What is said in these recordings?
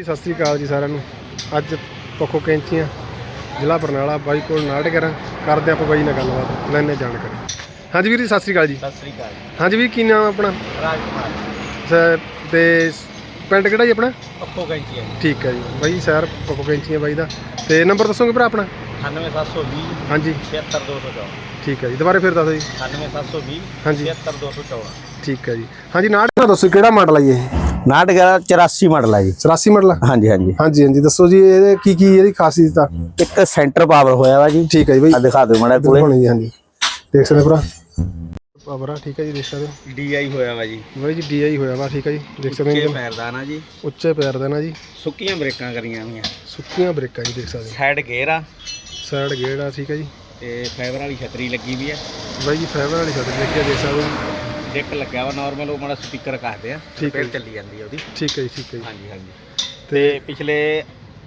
ਜੀ ਸਤਿ ਸ੍ਰੀ ਅਕਾਲ ਜੀ ਸਾਰਿਆਂ ਨੂੰ। ਅੱਜ ਪੱਖੋ ਕੈਂਚੀਆਂ ਜ਼ਿਲ੍ਹਾ ਬਰਨਾਲਾ ਬਾਈ ਕੋਲ ਨਾਟ ਕਰਾਂ ਕਰਦੇ ਆਪਾਂ ਬਾਈ ਨਾਲ ਗੱਲਬਾਤ ਲੈਣੇ ਜਾਣਕਾਰੀ। ਹਾਂਜੀ ਵੀਰ ਜੀ ਸਤਿ ਸ੍ਰੀ ਅਕਾਲ ਜੀ। ਸਤਿ ਸ੍ਰੀ ਅਕਾਲ। ਹਾਂਜੀ ਵੀਰ ਕੀ ਨਾਮ ਆਪਣਾ? ਰਾਜ ਕੁਮਾਰ ਸ- ਤੇ ਸ- ਪਿੰਡ ਕਿਹੜਾ ਜੀ ਆਪਣਾ? ਪੱਪੋ ਕੈਂਚੀ ਹੈ ਠੀਕ ਹੈ ਜੀ। ਬਾਈ ਸਰ ਪੱਖੋ ਕੈਂਚੀਆਂ ਬਾਈ ਦਾ। ਤੇ ਨੰਬਰ ਦੱਸੋਗੇ ਭਰਾ ਆਪਣਾ? 98720 ਹਾਂਜੀ। 76214 ਠੀਕ ਹੈ ਜੀ। ਦੁਬਾਰਾ ਫਿਰ ਦੱਸ ਜੀ। 98720 ਹਾਂਜੀ। 76214 ਠੀਕ ਹੈ ਜੀ। ਹਾਂਜੀ ਨਾਟ ਦਾ ਦੱਸੋ ਕਿਹੜਾ ਮਾਡਲ ਜੀ ਇਹ? ਨਾਟ ਗਿਆ 84 ਮਾਡਲ ਹੈ ਜੀ। 84 ਮਾਡਲ ਆ? ਹਾਂਜੀ ਹਾਂਜੀ। ਹਾਂਜੀ ਹਾਂਜੀ। ਦੱਸੋ ਜੀ ਇਹਦੇ ਕੀ ਕੀ ਇਹਦੀ ਖਾਸੀਅਤ ਆ? ਇੱਕ ਸੈਂਟਰ ਪਾਵਰ ਹੋਇਆ ਵਾ ਜੀ। ਠੀਕ ਹੈ ਜੀ ਬਾਈ। ਆ ਦਿਖਾ ਦਿਓ ਮਾੜਾ ਕੋਲੇ। ਹੋਣੀ ਜੀ ਹਾਂਜੀ। ਦੇਖ ਸਕਦੇ ਭਰਾ? ਪਾਵਰ ਆ ਠੀਕ ਹੈ ਜੀ ਦੇਖ ਸਕਦੇ ਡੀਆਈ ਹੋਇਆ ਵਾ ਜੀ। ਬਾਈ ਜੀ ਡੀਆਈ ਹੋਇਆ ਵਾ ਠੀਕ ਹੈ ਜੀ ਦੇਖ ਸਕਦੇ ਉੱਚੇ ਹੋ ਪੈਰਦਾਨਾ ਜੀ। ਉੱਚੇ ਪੈਰ ਦਾ ਨਾ ਜੀ। ਸੁੱਕੀਆਂ ਬ੍ਰੇਕਾਂ ਕਰੀਆਂ ਹੋਈਆਂ। ਸੁੱਕੀਆਂ ਬ੍ਰੇਕਾਂ ਜੀ ਦੇਖ ਸਕਦੇ ਸਾਈਡ ਗੇਅਰ ਆ। ਸਾਈਡ ਗੇੜ ਆ ਠੀਕ ਹੈ ਜੀ। ਤੇ ਫਾਈਬਰ ਵਾਲੀ ਛਤਰੀ ਲੱਗੀ ਵੀ ਹੈ ਬਾਈ ਜੀ ਫਾਈਬਰ ਵਾਲੀ ਛੱਤ ਦੇਖਿਆ ਦੇਖ ਸਕਦੇ ਹੋ। ਡਿੱਕ ਲੱਗਿਆ ਵਾ ਨਾਰਮਲ ਉਹ ਮਾੜਾ ਸਪੀਕਰ ਕੱਸਦੇ ਆ ਠੀਕ ਹੈ ਫਿਰ ਜੀ। ਚੱਲੀ ਜਾਂਦੀ ਆ ਉਹਦੀ। ਠੀਕ ਹੈ ਜੀ ਠੀਕ ਹੈ ਜੀ। ਹਾਂਜੀ ਹਾਂਜੀ। ਤੇ ਤੇ ਪਿਛਲੇ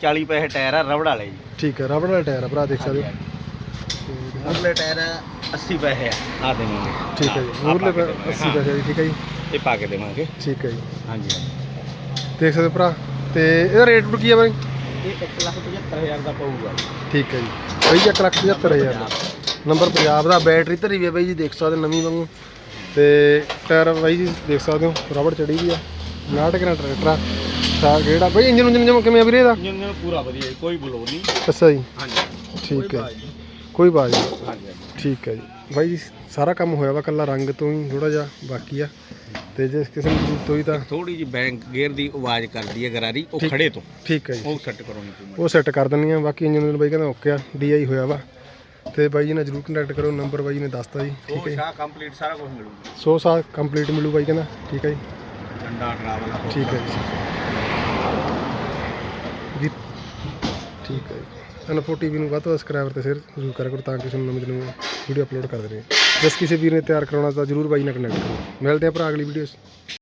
40 ਪੈਸੇ ਟਾਇਰ ਆ ਰਬੜ ਵਾਲੇ ਜੀ। ਠੀਕ ਹੈ ਰਬੜ ਵਾਲਾ ਟਾਇਰ ਆ ਭਰਾ ਦੇਖ ਸਕਦੇ ਹੋ। ਅਗਲੇ ਟਾਇਰ 80 ਪੈਸੇ ਆ ਆ ਦੇਵਾਂਗੇ। ਠੀਕ ਹੈ ਜੀ ਮੂਰਲੇ ਪੈਰ 80 ਪੈਸੇ ਦੀ ਠੀਕ ਹੈ ਜੀ। ਇਹ ਪਾ ਕੇ ਦੇਵਾਂਗੇ। ਠੀਕ ਹੈ ਜੀ। ਹਾਂਜੀ ਹਾਂਜੀ। ਦੇਖ ਸਕਦੇ ਹੋ ਭਰਾ ਤੇ ਇਹਦਾ ਰੇਟ ਕੀ ਆ ਬਾਈ? ਇਹ 175000 ਦਾ ਪਊਗਾ। ਠੀਕ ਹੈ ਜੀ। ਬਾਈ ਜੀ 175000 ਦਾ। ਨੰਬਰ ਪੰਜਾਬ ਦਾ ਬੈਟਰੀ ਧਰੀ ਵੀ ਹੈ ਬਾਈ ਜੀ ਦੇਖ ਸਕਦੇ ਹੋ ਨਵੀਂ ਵਾਂਗੂ। ਤੇ ਟਾਇਰ ਬਾਈ ਜੀ ਦੇਖ ਸਕਦੇ ਹੋ ਰਬੜ ਚੜੀ ਵੀ ਆ। ਨਾਟਕ ਨਾਲ ਟਰੈਕਟਰ ਆ। ਸਾਰ ਗੇੜਾ ਬਾਈ ਇੰਜਨ ਉਂਜਨ ਜਮ ਕਿਵੇਂ ਆ ਵੀਰੇ ਇਹਦਾ? ਇੰਜਨ ਪੂਰਾ ਵਧੀਆ ਜੀ, ਕੋਈ ਬਲੋ ਨਹੀਂ। ਅੱਛਾ ਜੀ। ਹਾਂਜੀ। ਠੀਕ ਹੈ। ਕੋਈ ਬਾਤ ਨਹੀਂ। ਹਾਂਜੀ ਹਾਂਜੀ। ਠੀਕ ਹੈ ਜੀ। ਬਾਈ ਜੀ ਸਾਰਾ ਕੰਮ ਹੋਇਆ ਵਾ ਕੱਲਾ ਰੰਗ ਤੋਂ ਹੀ ਥੋੜਾ ਜਿਹਾ ਬਾਕੀ ਆ। ਤੇ ਜੇ ਕਿਸੇ ਨੂੰ ਹੋਈ ਤਾਂ ਥੋੜੀ ਜਿਹੀ ਬੈਂਕ ਗੇਅਰ ਦੀ ਆਵਾਜ਼ ਕਰਦੀ ਹੈ ਗਰਾਰੀ ਉਹ ਖੜੇ ਤੋਂ। ਠੀਕ ਹੈ ਜੀ। ਉਹ ਸੈੱਟ ਕਰਾਉਣੀ ਪਊਗੀ ਉਹ ਸੈੱਟ ਕਰ ਦਿੰਨੀ ਆ। ਬਾਕੀ ਇੰਜਨ ਨੂੰ ਬਾਈ ਕਹਿੰਦਾ ਓਕੇ ਆ ਡੀਆਈ ਹੋਇਆ ਵਾ। ਤੇ ਬਾਈ ਜੀ ਨਾਲ ਜਰੂਰ ਕੰਟੈਕਟ ਕਰੋ ਨੰਬਰ ਬਾਈ ਜੀ ਨੇ ਦੱਸਤਾ ਜੀ ਠੀਕ ਹੈ ਸ਼ਾਹ ਕੰਪਲੀਟ ਸਾਰਾ ਕੁਝ ਮਿਲੂਗਾ 100 ਸਾਲ ਕੰਪਲੀਟ ਮਿਲੂ ਬਾਈ ਕਹਿੰਦਾ ਠੀਕ ਹੈ ਜੀ। ਡੰਡਾ ਟਰਾਵਲ ਠੀਕ ਹੈ ਜੀ। ਜੀ ਠੀਕ ਹੈ ਜੀ। ਅਨਫੋ ਟੀਵੀ ਨੂੰ ਵੱਧ ਤੋਂ ਵੱਧ ਸਬਸਕ੍ਰਾਈਬਰ ਤੇ ਸ਼ੇਅਰ ਜ਼ਰੂਰ ਕਰਿਆ ਕਰੋ ਤਾਂ ਕਿ ਤੁਹਾਨੂੰ ਨਵੀਂ ਨਵੀਂ ਵੀਡੀਓ ਅਪਲੋਡ ਕਰਦੇ ਰਹੇ ਜਿਸ ਕਿਸੇ ਵੀਰ ਨੇ ਤਿਆਰ ਕਰਾਉਣਾ ਤਾਂ ਜਰੂਰ ਬਾਈ ਨਾਲ ਕਨੈਕਟ ਕਰੋ। ਮਿਲਦੇ ਆ ਭਰਾ ਅਗਲੀ ਵੀਡੀਓ 'ਚ।